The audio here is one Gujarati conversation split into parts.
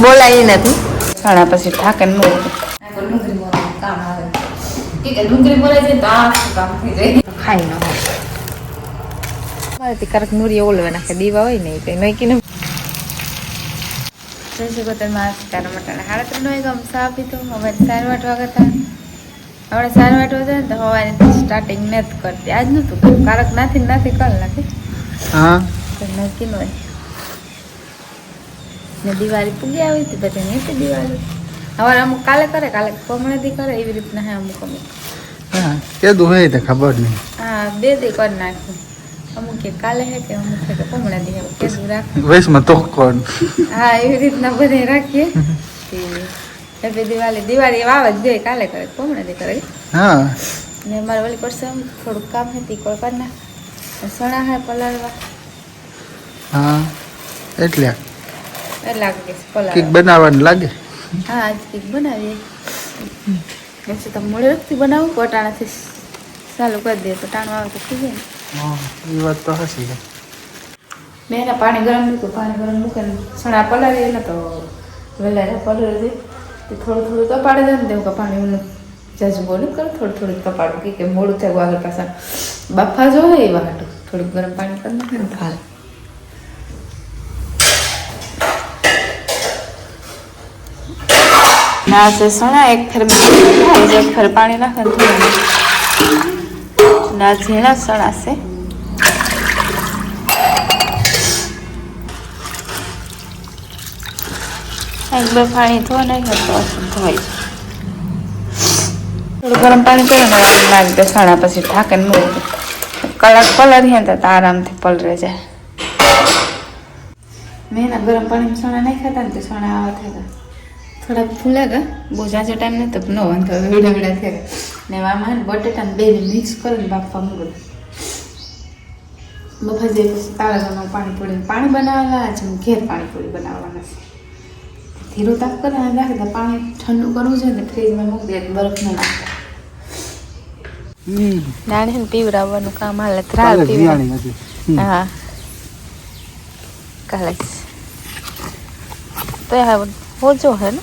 બોલાય નથી. સાડા પછી ઠાકે નો ડુંગળી બોલાય કામ આવે કે ડુંગળી મોરાય છે તો આ કામ થઈ જાય ખાઈ ન હોય. મારે તે કારક નુરી ઓલવે નાખે દીવા હોય ને તે નાખીને જય શ્રી ગોતલમાં તારા મટાના તો ત્રણ વાગે આમ ચા પીતો હવે ચાર વાટવા કરતા. હવે ચાર વાટવા જાય ને તો હવારે સ્ટાર્ટિંગ નથી કરતી. આજ નતું કારક નાથી નથી નાથી કર નાખી. હા. તો નક્કી ન હોય ને દિવાળી પૂગી આવી હતી પછી નહીં દિવાળી. હવે અમુક કાલે કરે કાલે કોમળેથી કરે એવી રીતના હે અમુક અમુક. હા કે હોય તો ખબર નહીં. હા બે દી કરી નાખ્યું અમુક કે કાલે હે કે અમુક કે કોમળા દી હે કેદું રાખ. વૈશમાં તો કોણ? હા એવી રીતના બધે રાખીએ. હવે દિવાળી. દિવાળી વાવ જ દે કાલે કરે કોમણા દી કરે. હા. ને મારે વળી પડશે આમ થોડુંક કામ હતી ના સણા હે પલાળવા. હા એટલે. છે બનાવવાનું લાગે? હા આજ કેક બનાવીએ. પછી તમે મોડે વખતે બનાવું પટાણાથી ચાલુ કરી દે પટાણું આવે તો થઈ જાય ને. એ વાત તો હસી મેં એના પાણી ગરમ મૂક્યું પાણી ગરમ મૂકીને સણા પલાળી એને તો વેલા પલાળી દે. તે થોડું થોડું તપાડી દે ને તેવું કે પાણી ઊનું જાજુ બોલું કર થોડું થોડું તપાડું. કે કે મોડું થયું આગળ પાછા બાફા જો હોય એ વાટું થોડુંક ગરમ પાણી કરી નાખે ને હાલ ના સણા એક ફેર થાય એક ફેર પાણી નાખે થોડું ના ઝીણા સણા છે એક બે પાણી ધોવા નાખ્યો તો ધોઈ થોડું ગરમ પાણી કરે ને નાખી દે સણા પછી ઢાંકે ન કલાક પલળીએ ને તો આરામથી પલરે જાય મેં ગરમ પાણીમાં સણા નાખ્યા હતા ને તો સણા આવા થયા થોડાક ફૂલે ગયા બહુ જાજો ટાઈમ નહીં તો ન વાંધો વેડા વેડા થયા ને આમાં બટેટા ને બે મિક્સ કરીને બાફવા મૂકો બફા જે તાળાનું પાણી પૂરી પાણી બનાવવાના છે ઘેર પાણી પૂરી બનાવવાના છે. ધીરું તાપ કરે અને રાખી પાણી ઠંડુ કરવું છે ને ફ્રીજમાં મૂકી દે બરફ ન નાખે હમ. નાની ને પીવડાવવાનું કામ હાલે કાલે વિયાણી હા. કાલે. તો હવે હોજો હે ને?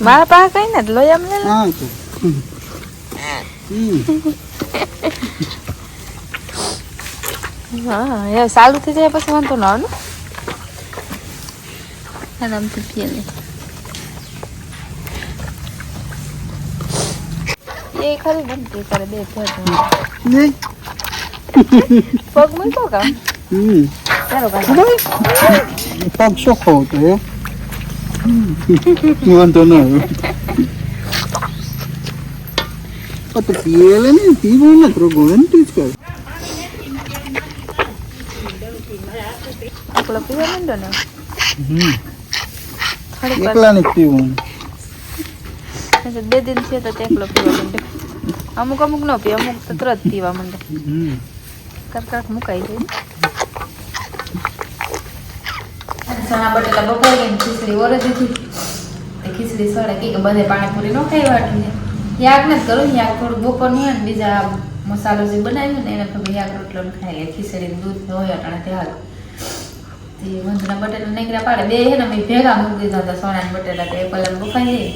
મારા પાસે કઈ ને લોહી લે. હા તો. હા એ સારું થઈ જાય પછી વાંધો ન આવે આરામથી પીએ લે એ ખરી બનતી કરે બે નહીં. પગ મૂકો કામ હમ. ચાલો કામ પગ શોખો હતો એ. વાંધો ના આવ્યો તો પીએલે ને પીવું ને રોગો એમ જ કર એકલો પીવા માંડો ને હમ. એકલા ને પીવું પછી બે દિન છે તો એકલો પીવા માંડે અમુક અમુક ન પી અમુક તો તરત પીવા માંડે હમ. કરકરાટ મુકાઈ જાય ચણા બટેટા બફાઈ ખીચડી ઓરે તે ખીચડી સળે કે બધે પાણીપુરી નો ખાઈ વાટું યાગ નથી કરું યાગ થોડું બપોર નહીં અને બીજા મસાલો જે બનાવ્યો ને એને ખબર યાગ રોટલો ખાઈ લે. ખીચડી દૂધ હોય, અટાણે ત્યાં તે વંદના બટેટા નીકળ્યા પાડે. બે હે ને, મેં ભેગા મૂકી દીધા હતા સોના બટેટા, તે પેલા બફાઈ જાય.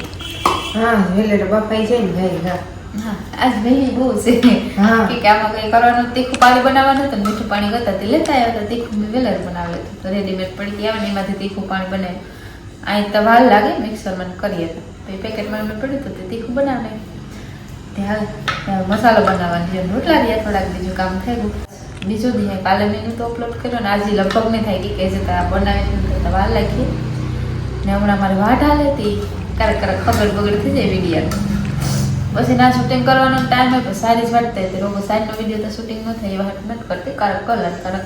હા વેલે બફાઈ જાય ને ભાઈ હા આજ ભાઈ બહુ છે. કે આમાં કઈ કરવાનું તીખું પાણી બનાવવાનું હતું મીઠું પાણી કરતા તે લેતા આવ્યા હતા તીખું મેં વેલર જ હતું. તો રેડીમેડ પડી આવે ને એમાંથી તીખું પાણી બનાવ્યું. અહીં તો વાલ લાગે મિક્સરમાં કરીએ તો. પછી પેકેટમાં મેં પડ્યું હતું તે તીખું બનાવે ત્યાં મસાલો બનાવવાનો છે. રોટલા રહ્યા થોડાક બીજું કામ થયું બીજું બીજો દી કાલે મેનુ તો અપલોડ કર્યો ને આજે લગભગ નહીં થાય કે છે તો બનાવી તો વાર લાગી. ને હમણાં મારે વાટ હાલે હતી. ક્યારેક ક્યારેક ખબર બગડ થઈ જાય વીડિયો પછી ના શૂટિંગ કરવાનો ટાઈમ હોય તો સારી જ વાટતે હતી રોગો સાઈડનો વીડિયો તો શૂટિંગ ન થાય એવા હાટ નથી કરતી. કારક કલર કારણ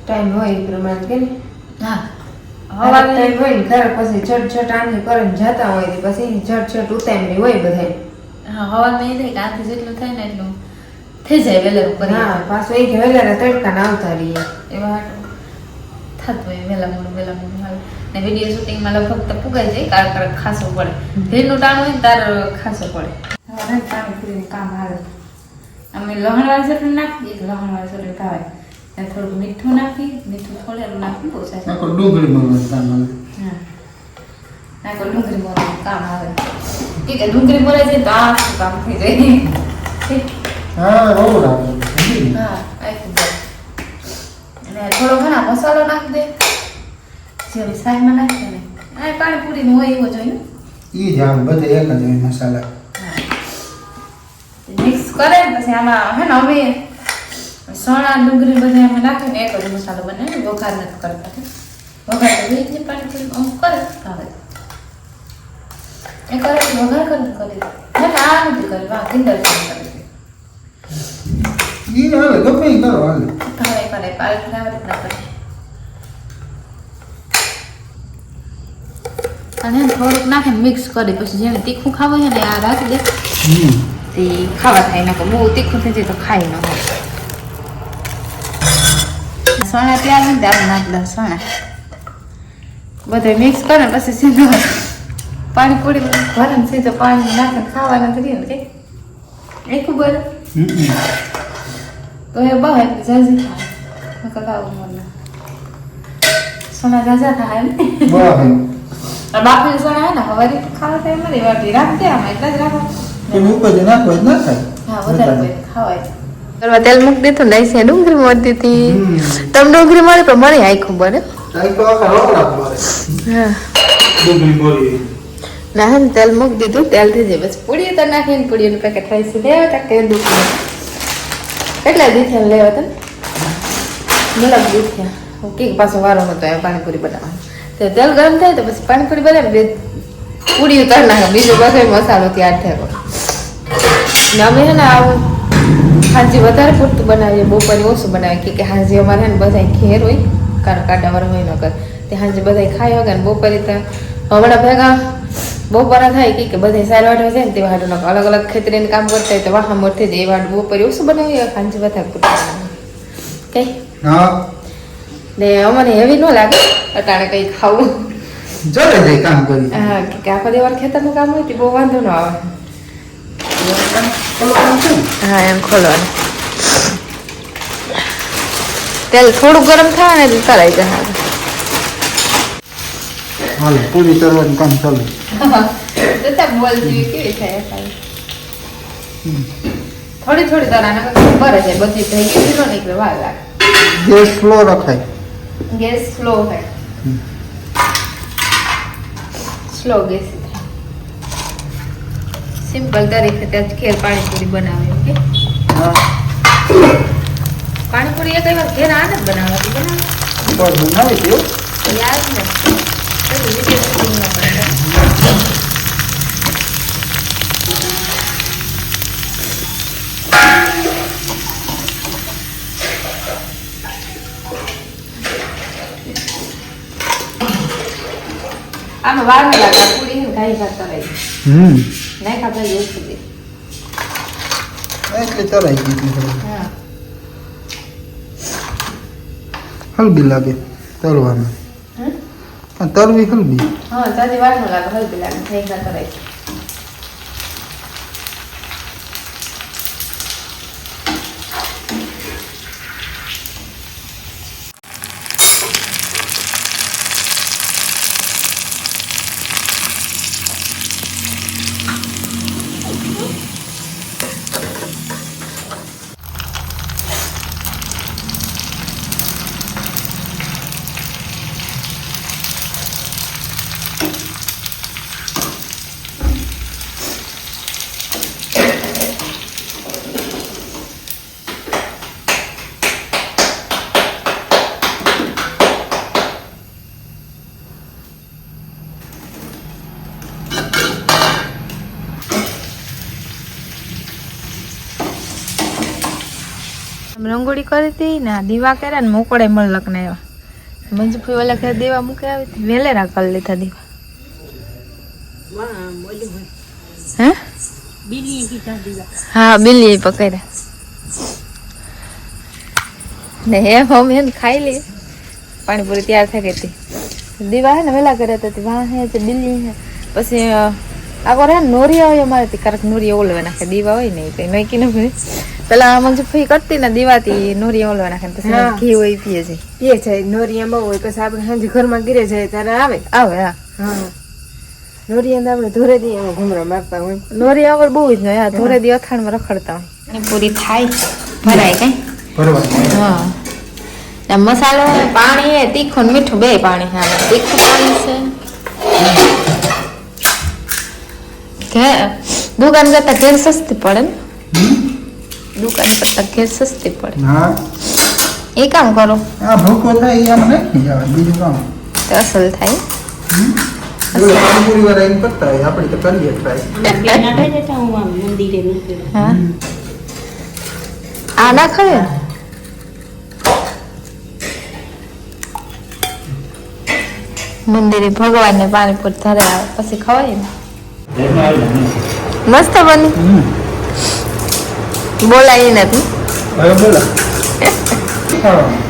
ટાઈમ હોય એ પ્રમાણે કે હા. હવારે ટાઈમ હોય ને તારે પછી છટ છટ આની કરીને જતા હોય તો પછી છટ છટ ઉતામળી હોય બધાય. હા હવા એ થાય કે આથી જેટલું થાય ને એટલું થઈ જાય વેલર ઉપર હા પાછું એ વેલર વેલા તડકા ના આવતા રહીએ. એવા હાટ થતું હોય વહેલા મોડું વહેલા મોડું હાલ. ને વીડિયો શૂટિંગમાં લગભગ તો પુગાઈ જાય કારક કારક ખાસો પડે. ભીડનું ટાણું હોય ને તાર ખાસો પડે. પાણી પૂરીનું કામ હાલે. અમે લહણવાળી ચટણી નાખીએ લહણવાળી ચટણી ખાવાય. અને થોડું મીઠું નાખી મીઠું થોડેલું નાખી બહુ સારું ડુંગળી મળવાનું કામ આવે હા. નાખો ડુંગળી મોરવાનું કામ આવે. કે કે ડુંગળી મોરે છે તો આ કામ થઈ જાય? હા બહુ લાગે સમજી ને? થોડો ઘણા મસાલો નાખી દે. જેમ સાઈમાં નાખે ને આ પાણીપુરીનું હોય એવો જોઈએ ઈ જ આમ બધે એક જ હોય મસાલા. મિક્સ કરે પછી આમાં હે ને અમે સણા ડુંગળી બધે અમે નાખીને એક જ મસાલો બને વઘાર નથી કરતા વઘાર તો વેજ ને પાણીપુરી અમુક કરે ભાવે. એ કરે વઘાર કરીને કરી આ નથી કરી વાહ કિંદર કરી ઈ હાલે ગમે ઈ કરો હાલે હવે કરે પાલક ના કરે અને થોડુંક નાખીને મિક્સ કરી પછી જેને તીખું ખાવું છે ને આ રાખી દે તે ખાવા થાય ના બહુ તીખું થઈ જાય તો ખાઈ ન હોય. સોના ત્યાર ને ત્યારે નાખ દઉં સોના બધે મિક્સ કરે પછી સીધું પાણીપુરી ભરે ને સીધું પાણી નાખે ખાવાના કરીએ ને કઈ એ ખબર? હમ. તો એ બહુ જલ્દી થાય નકર લાવું મને સોના જાજા થાય ને બરાબર આ બાફેલી સોના હે ને હવારી ખાવા થાય મારી વાટી રાખજે આમાં એટલા જ રાખો પણ ઉપર જે નાખો જ ના થાય હા વધારે કોઈ ખાવાય કરવા તેલ મૂકી દીધું ને છે ડુંગળી મોતી હતી હમ. તમ ડુંગળી મળે પણ મને આખા મોરી ના તેલ મૂકી દીધું તેલ થઈ જાય બસ પૂડી તો નાખીને પૂડીનું પેકેટ થાય છે લેવા તા કે કેટલા દીથા લેવા તમે? મતલબ દીથ્યા કીક કે પાછો વારો નતો આવ્યો પાણીપુરી બનાવવાનો. તો તેલ ગરમ થાય તો પછી પાણીપુરી બનાવે બે પૂરી ઉતાર નાખે. બીજો બધો મસાલો ત્યાં ઠેકો ને અમે છે ને આવું હાજી વધારે પૂરતું બનાવીએ. બપોરે ઓછું બનાવીએ. કે કે હાજી અમારે ને બધા ઘેર હોય. કારણ કાંટાવાળા હોય નકર તે હાજી બધા ખાઈ વગર બપોરે તો હમણાં ભેગા બપોરા થાય કે બધા સાર વાટવા જાય ને તે વાટો અલગ અલગ ખેતરીને કામ કરતા હોય તો વાહા મોર થઈ જાય એ વાટ બપોરે ઓછું બનાવી ખાંજી વધારે પૂરતું કઈ ને અમને હેવી ન લાગે અટાણે કઈ ખાવું. જોડે જાય કામ કરી. હા કે આખો દિવસ ખેતરનું કામ હોય તે બહુ વાંધો ન આવે? હા એમ ખોલવાનું. તેલ થોડું ગરમ થાય ને એટલે તરાઈ જાય હાલે પૂરી તરવાનું કામ ચાલુ. જતા જેવી કેવી થાય? થોડી થોડી તરાને ખબર છે બધી થઈ ગઈ ધીરો નીકળે વાર લાગે. ગેસ સ્લો રખાય. ગેસ સ્લો થાય. સ્લો ગેસ સિમ્પલ તરીકે ત્યાં ખેર પાણીપુરી બનાવે ઓકે? પાણીપુરી એક વાર ઘેર આને બનાવવાથી બનાવે બનાવી. દઉં યાદ ને વીડિયો શૂટિંગમાં આમાં વાર નહીં લાગે પૂરી ને ઘાઈ હમ. નહીં ખાતા એવું સુધી એટલે તરાઈ ગઈ હતી હા. હલબી લાગે તરવામાં હમ? પણ તરવી હલબી હા તાજી વાર ન લાગે હલકી લાગે ઘાઈ રંગોળી કરી હતી ને દીવા કર્યા ને મોકળે મલક ને આવ્યા મંજુફી વાલા ઘરે દીવા મૂકે આવી હતી. વેલેરા કરી લીધા દીવા. હે? હા બિલ્લી પકડ્યા. ને હે હમ હે ખાઈ લે પાણીપુરી તૈયાર થઈ ગઈ હતી. દીવા હે ને વેલા કર્યા હતા વાહ હે છે બિલ્લી હે. પછી આગળ હે નોરી આવે અમારે કારક નોરી ઓલવા નાખે. દીવા હોય ને કઈ નોકી ન હોય. પેલા મંજુ ફઈ કરતી ને દીવાતી નોરી ઓલવા નાખે પછી ઘી હોય પીએ છે. પીએ છે નોરિયા બહુ હોય પછી આપણે સાંજે ઘરમાં ગીરે જાય ત્યારે આવે. આવે હા. હા. નોરિયા આપણે ધોરે દી એમાં ઘૂમરો મારતા હોય. નોરી આવડ બહુ જ નહીં ધોરે દી અથાણમાં રખડતા હોય. પૂરી થાય. ભરાય કઈ? હા. મસાલો પાણી એ તીખું ને મીઠું બે પાણી હા તીખું પાણી છે. ઘે દુકાન કરતા ઘેર સસ્તી પડે ને? દુકાન કરતા ઘેર સસ્તી પડે. હા. એ કામ કરો. આ ભૂખ થાય આમ નાખી જવાય બીજું કામ. તો અસલ થાય. આપણે તો કરીએ ટ્રાય હા આ ના ખરે મંદિરે ભગવાન ને પાણીપુરી ધરે આવે પછી ખવાય ને? મસ્ત બની. બોલાય નથી. હવે બોલા.